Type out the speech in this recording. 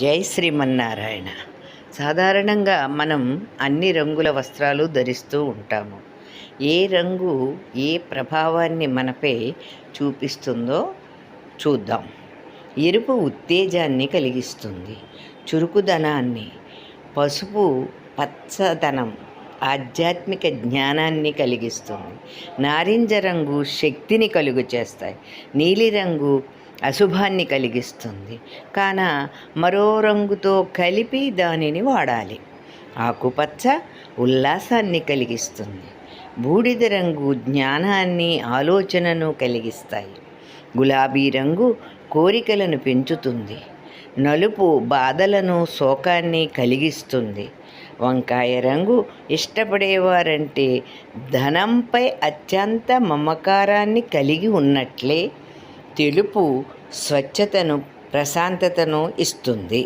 జై శ్రీమన్నారాయణ. సాధారణంగా మనం అన్ని రంగుల వస్త్రాలు ధరిస్తూ ఉంటాము. ఏ రంగు ఏ ప్రభావాన్ని మనపై చూపిస్తుందో చూద్దాం. ఎరుపు ఉత్తేజాన్ని కలిగిస్తుంది. చురుకుదనాన్ని పసుపు పచ్చదనం ఆధ్యాత్మిక జ్ఞానాన్ని కలిగిస్తుంది. నారింజ రంగు శక్తిని కలుగు చేస్తాయి. నీలిరంగు అశుభాన్ని కలిగిస్తుంది. కాన మరో రంగుతో కలిపి దానిని వాడాలి. ఆకుపచ్చ ఉల్లాసాన్ని కలిగిస్తుంది. బూడిద రంగు జ్ఞానాన్ని ఆలోచనను కలిగిస్తాయి. గులాబీ రంగు కోరికలను పెంచుతుంది. నలుపు బాధలను శోకాన్ని కలిగిస్తుంది. వంకాయ రంగు ఇష్టపడేవారంటే ధనంపై అత్యంత మమకారాన్ని కలిగి ఉన్నట్లే తెలుపు స్వచ్ఛతను ప్రశాంతతను ఇస్తుంది.